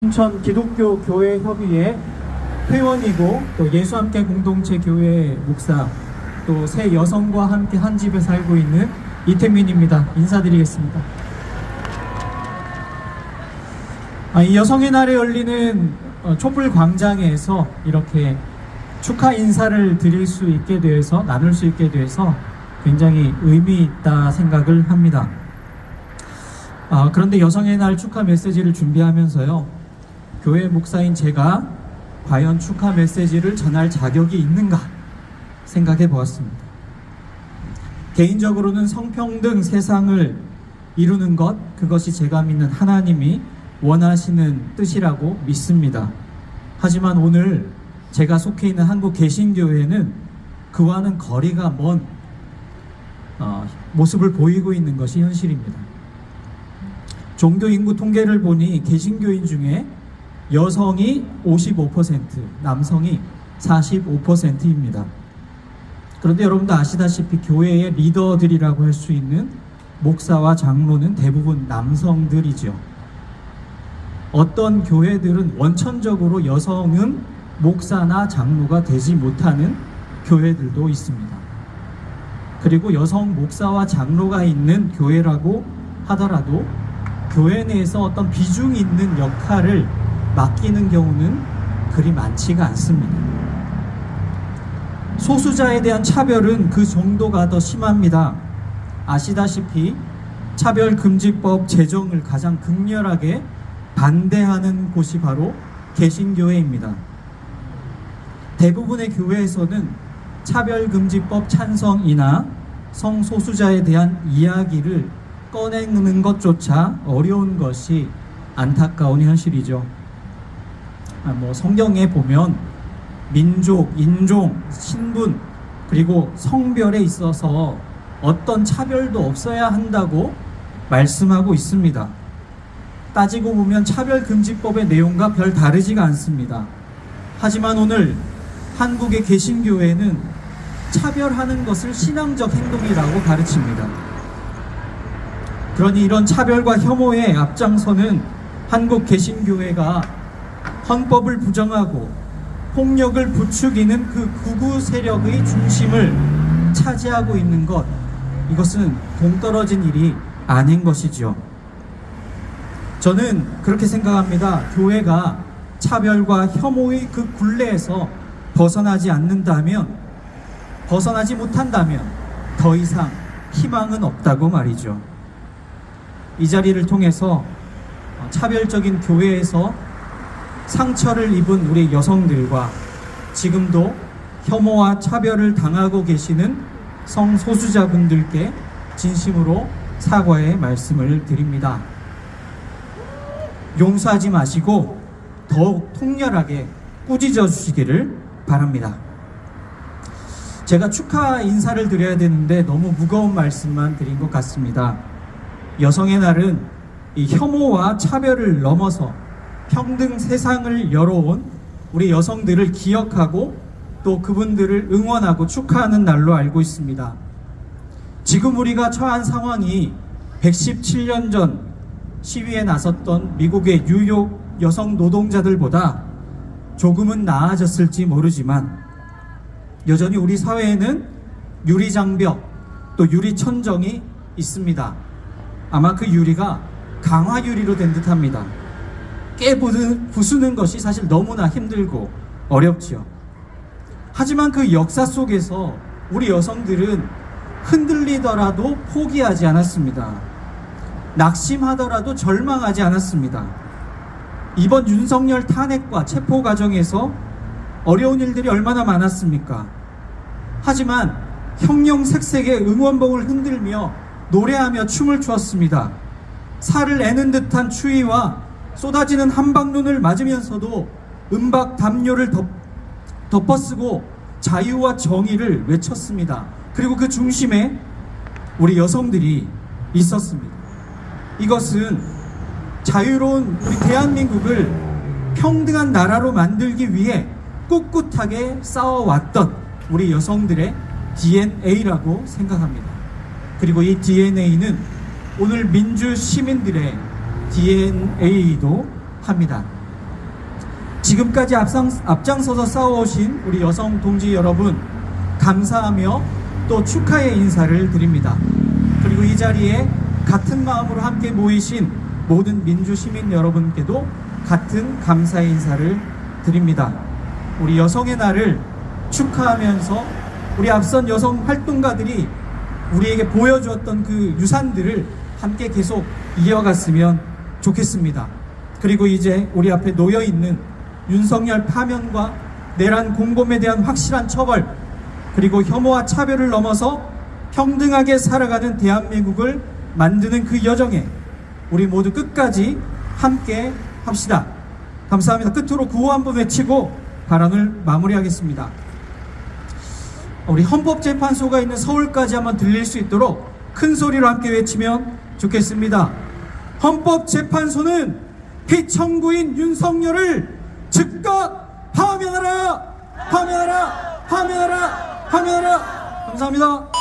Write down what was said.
인천 기독교 교회 협의회 회원이고 또 예수 함께 공동체 교회 목사 또 새 여성과 함께 한 집에 살고 있는 이태민입니다. 인사드리겠습니다. 아, 이 여성의 날에 열리는 어, 촛불 광장에서 이렇게 축하 인사를 드릴 수 있게 돼서 나눌 수 있게 돼서 굉장히 의미 있다 생각을 합니다. 아, 그런데 여성의 날 축하 메시지를 준비하면서요. 교회 목사인 제가 과연 축하 메시지를 전할 자격이 있는가 생각해 보았습니다. 개인적으로는 성평등 세상을 이루는 것, 그것이 제가 믿는 하나님이 원하시는 뜻이라고 믿습니다. 하지만 오늘 제가 속해 있는 한국 개신교회는 그와는 거리가 먼 어, 모습을 보이고 있는 것이 현실입니다. 종교 인구 통계를 보니 개신교인 중에 여성이 55%, 남성이 45%입니다. 그런데 여러분도 아시다시피 교회의 리더들이라고 할 수 있는 목사와 장로는 대부분 남성들이죠. 어떤 교회들은 원천적으로 여성은 목사나 장로가 되지 못하는 교회들도 있습니다. 그리고 여성 목사와 장로가 있는 교회라고 하더라도 교회 내에서 어떤 비중 있는 역할을 맡기는 경우는 그리 많지가 않습니다. 소수자에 대한 차별은 그 정도가 더 심합니다. 아시다시피 차별금지법 제정을 가장 극렬하게 반대하는 곳이 바로 개신교회입니다. 대부분의 교회에서는 차별금지법 찬성이나 성소수자에 대한 이야기를 꺼내는 것조차 어려운 것이 안타까운 현실이죠. 아, 뭐 성경에 보면 민족, 인종, 신분 그리고 성별에 있어서 어떤 차별도 없어야 한다고 말씀하고 있습니다. 따지고 보면 차별금지법의 내용과 별 다르지가 않습니다. 하지만 오늘 한국의 개신교회는 차별하는 것을 신앙적 행동이라고 가르칩니다. 그러니 이런 차별과 혐오에 앞장서는 한국 개신교회가 헌법을 부정하고 폭력을 부추기는 그 구구 세력의 중심을 차지하고 있는 것 이것은 동떨어진 일이 아닌 것이죠. 저는 그렇게 생각합니다. 교회가 차별과 혐오의 그 굴레에서 벗어나지 않는다면 벗어나지 못한다면 더 이상 희망은 없다고 말이죠. 이 자리를 통해서 차별적인 교회에서 상처를 입은 우리 여성들과 지금도 혐오와 차별을 당하고 계시는 성소수자분들께 진심으로 사과의 말씀을 드립니다. 용서하지 마시고 더욱 통렬하게 꾸짖어 주시기를 바랍니다. 제가 축하 인사를 드려야 되는데 너무 무거운 말씀만 드린 것 같습니다. 여성의 날은 이 혐오와 차별을 넘어서 평등 세상을 열어온 우리 여성들을 기억하고 또 그분들을 응원하고 축하하는 날로 알고 있습니다. 지금 우리가 처한 상황이 117년 전 시위에 나섰던 미국의 뉴욕 여성 노동자들보다 조금은 나아졌을지 모르지만 여전히 우리 사회에는 유리 장벽 또 유리 천정이 있습니다. 아마 그 유리가 강화 유리로 된 듯합니다. 깨부수는 부수는 것이 사실 너무나 힘들고 어렵지요. 하지만 그 역사 속에서 우리 여성들은 흔들리더라도 포기하지 않았습니다. 낙심하더라도 절망하지 않았습니다. 이번 윤석열 탄핵과 체포 과정에서 어려운 일들이 얼마나 많았습니까? 하지만 형용색색의 응원봉을 흔들며 노래하며 춤을 추었습니다. 살을 애는 듯한 추위와 쏟아지는 한방눈을 맞으면서도 은박 담요를 덮, 덮어쓰고 자유와 정의를 외쳤습니다. 그리고 그 중심에 우리 여성들이 있었습니다. 이것은 자유로운 우리 대한민국을 평등한 나라로 만들기 위해 꿋꿋하게 싸워왔던 우리 여성들의 DNA라고 생각합니다. 그리고 이 DNA는 오늘 민주 시민들의 DNA이기도 합니다. 지금까지 앞상, 앞장서서 싸워오신 우리 여성 동지 여러분 감사하며 또 축하의 인사를 드립니다. 그리고 이 자리에 같은 마음으로 함께 모이신 모든 민주 시민 여러분께도 같은 감사의 인사를 드립니다. 우리 여성의 날을 축하하면서 우리 앞선 여성 활동가들이 우리에게 보여주었던 그 유산들을 함께 계속 이어갔으면 좋겠습니다. 그리고 이제 우리 앞에 놓여 있는 윤석열 파면과 내란 공범에 대한 확실한 처벌, 그리고 혐오와 차별을 넘어서 평등하게 살아가는 대한민국을 만드는 그 여정에 우리 모두 끝까지 함께 합시다. 감사합니다. 끝으로 구호 한 번 외치고 발언을 마무리하겠습니다. 우리 헌법재판소가 있는 서울까지 한번 들릴 수 있도록 큰 소리로 함께 외치면 좋겠습니다. 헌법재판소는 피청구인 윤석열을 즉각 파면하라! 파면하라! 파면하라! 파면하라! 감사합니다.